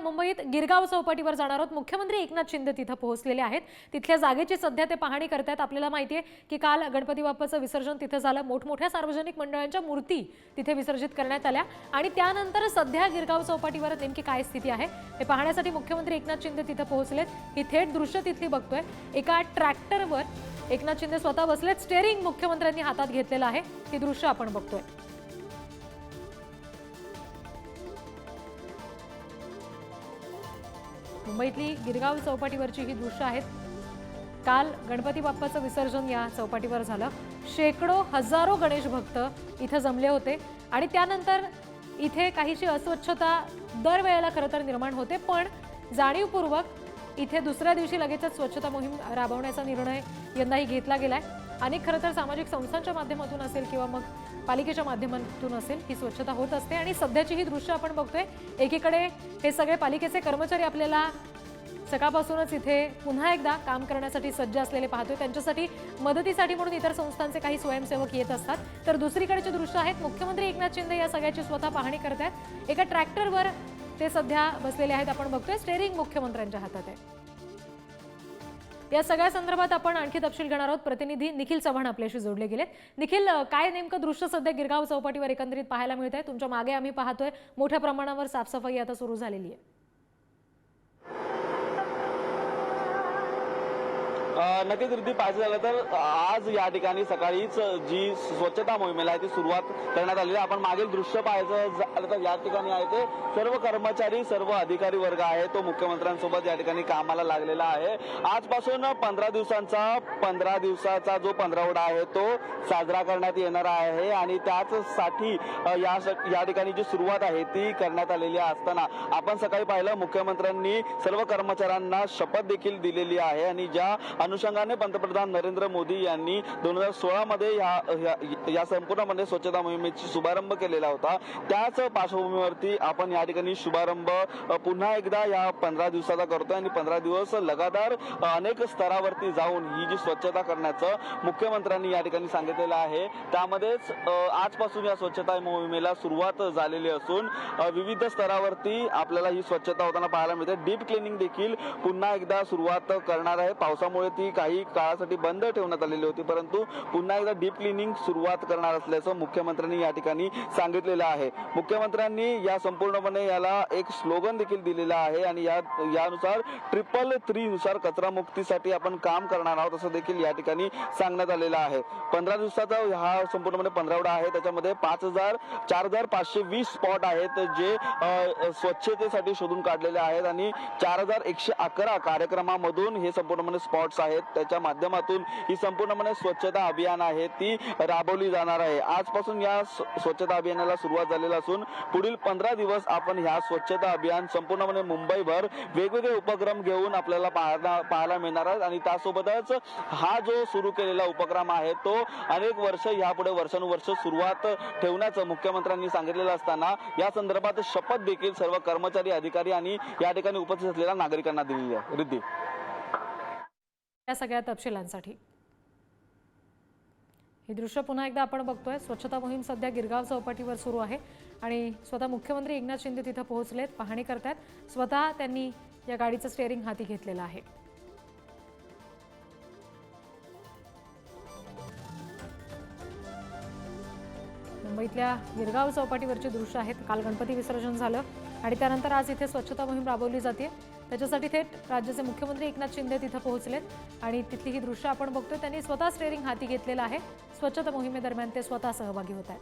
मुंबईत गिरगाव चौपाटीवर जाणार आहोत. मुख्यमंत्री एकनाथ शिंदे तिथं पोहोचलेले आहेत. तिथल्या जागेची सध्या ते पाहणी करतायत. आपल्याला माहिती आहे की काल गणपती बाप्पाचं विसर्जन तिथं झालं. मोठमोठ्या सार्वजनिक मंडळांच्या मूर्ती तिथे विसर्जित करण्यात आल्या. आणि त्यानंतर सध्या गिरगाव चौपाटीवर नेमकी काय स्थिती आहे हे पाहण्यासाठी मुख्यमंत्री एकनाथ शिंदे तिथं पोहोचलेत. ही थेट दृश्य तिथली बघतोय. एका ट्रॅक्टरवर एकनाथ शिंदे स्वतः बसलेत. स्टेअरिंग मुख्यमंत्र्यांनी हातात घेतलेलं आहे. हे दृश्य आपण बघतोय. मुंबईतली गिरगाव चौपाटीवरची ही दृश्य आहेत. काल गणपती बाप्पाचं विसर्जन या चौपाटीवर झालं. शेकडो हजारो गणेश भक्त इथं जमले होते आणि त्यानंतर इथे काहीशी अस्वच्छता दरवेळेला खरं तर निर्माण होते पण जाणीवपूर्वक इथे दुसऱ्या दिवशी लगेचच स्वच्छता मोहीम राबवण्याचा निर्णय यंदाही घेतला गेलाय. अनेक खरं तर सामाजिक संस्थांच्या माध्यमातून असेल किंवा मग पालिकेच्या माध्यमातून असेल ही स्वच्छता होत असते. आणि सध्याची ही दृश्य आपण बघतोय एकीकडे हे सगळे पालिकेचे कर्मचारी आपल्याला सकाळपासूनच इथे पुन्हा एकदा काम करण्यासाठी सज्ज असलेले पाहतोय. त्यांच्यासाठी मदतीसाठी म्हणून इतर संस्थांचे काही स्वयंसेवक येत असतात. तर दुसरीकडेचे दृश्य आहेत. मुख्यमंत्री एकनाथ शिंदे या सगळ्याची स्वतः पाहणी करतायत. एका ट्रॅक्टरवर ते सध्या बसलेले आहेत. आपण बघतोय स्टेअरिंग मुख्यमंत्र्यांच्या हातात आहे. या सगळ्या संदर्भात आपण आणखी तपशील घेणार आहोत. प्रतिनिधी निखिल चव्हाण आपल्याशी जोडले गेले निखिल काय नेमकं दृश्य सध्या गिरगाव चौपाटीवर एकंदरीत पाहायला मिळत आहे तुमच्या मागे आम्ही पाहतोय मोठ्या प्रमाणावर साफसफाई आता सुरू झालेली आहे. नक्कीच रिद्धी पाहायचं झालं तर आज या ठिकाणी सकाळीच जी स्वच्छता मोहिमेला आहे ती सुरुवात करण्यात आलेली आहे. आपण मागील दृश्य पाहायचं झालं तर या ठिकाणी आहे ते सर्व कर्मचारी सर्व अधिकारी वर्ग आहे. तो मुख्यमंत्र्यांसोबत या ठिकाणी कामाला लागलेला आहे. आजपासून पंधरा दिवसांचा पंधरा दिवसाचा जो पंधरावडा आहे तो साजरा करण्यात येणार आहे. आणि त्याचसाठी या या ठिकाणी जी सुरुवात आहे ती करण्यात आलेली असताना आपण सकाळी पाहिलं मुख्यमंत्र्यांनी सर्व कर्मचाऱ्यांना शपथ देखील दिलेली आहे. आणि ज्या अनुषंगाने पंतप्रधान नरेंद्र मोदी यांनी दोन हजार सोळामध्ये या या संपूर्णपणे स्वच्छता मोहिमेची शुभारंभ केलेला होता. त्याच पार्श्वभूमीवरती आपण या ठिकाणी शुभारंभ पुन्हा एकदा या पंधरा दिवसाचा करतोय आणि पंधरा दिवस लगातार अनेक स्तरावरती जाऊन ही जी स्वच्छता करण्याचं मुख्यमंत्र्यांनी या ठिकाणी सांगितलेलं आहे. त्यामध्येच आजपासून या स्वच्छता मोहिमेला सुरुवात झालेली असून विविध स्तरावरती आपल्याला ही स्वच्छता होताना पाहायला मिळते. डीप क्लिनिंग देखील पुन्हा एकदा सुरुवात करणार आहे. पावसामुळे ती काही काळासाठी बंद ठेवण्यात आलेली होती परंतु पुन्हा एकदा डीप क्लिनिंग सुरुवात करणार असल्याचं मुख्यमंत्र्यांनी या ठिकाणी सांगितलेलं आहे. मुख्यमंत्र्यांनी या संपूर्णपणे याला एक स्लोगन देखील दिलेलं आहे आणि या यानुसार ट्रिपल थ्री नुसार कचरा मुक्तीसाठी आपण काम करणार आहोत असं देखील या ठिकाणी सांगण्यात आलेलं आहे. पंधरा दिवसाचा हा संपूर्णपणे पंधरावडा आहे. त्याच्यामध्ये पाच हजार चार हजार पाचशे वीस स्पॉट आहेत जे स्वच्छतेसाठी शोधून काढलेले आहेत आणि चार हजार एकशे अकरा कार्यक्रमामधून हे संपूर्णपणे स्पॉट्स आहेत. त्याच्या माध्यमातून ही संपूर्णपणे स्वच्छता अभियान आहे. ती राबवली जाणार आहे. आजपासून या स्वच्छता अभियानाला सुरुवात झालेला असून पुढील पंधरा दिवस आपण ह्या स्वच्छता अभियान संपूर्णपणे मुंबईभर वेगवेगळे उपक्रम घेऊन आपल्याला पाहायला पाहायला मिळणार आहेत. आणि त्यासोबतच हा जो सुरू केलेला उपक्रम आहे तो अनेक वर्ष यापुढे वर्षानुवर्ष सुरुवात ठेवण्याचं मुख्यमंत्र्यांनी सांगितलेलं असताना या संदर्भात शपथ देखील सर्व कर्मचारी अधिकारी आणि या ठिकाणी उपस्थित असलेल्या नागरिकांना दिलेली आहे. रिद्धी. या सगळ्या तपशिलांसाठी. हे दृश्य पुन्हा एकदा आपण बघतोय. स्वच्छता मोहीम सध्या गिरगाव चौपाटीवर सुरू आहे आणि स्वतः मुख्यमंत्री एकनाथ शिंदे तिथं पोहोचलेत पाहणी करतायत. स्वतः त्यांनी या गाडीचं स्टेअरिंग हाती घेतलेलं आहे. मुंबईतल्या गिरगाव चौपाटीवरची दृश्य आहेत. काल गणपती विसर्जन झालं आणि त्यानंतर आज इथे स्वच्छता मोहीम राबवली जाते त्याच्यासाठी थेट राज्याचे मुख्यमंत्री एकनाथ शिंदे तिथं पोहोचलेत. आणि तिथली ही दृश्य आपण बघतोय. त्यांनी स्वतः स्टेअरिंग हाती घेतलेलं आहे. स्वच्छता मोहिमेदरम्यान ते स्वतः सहभागी होत आहेत.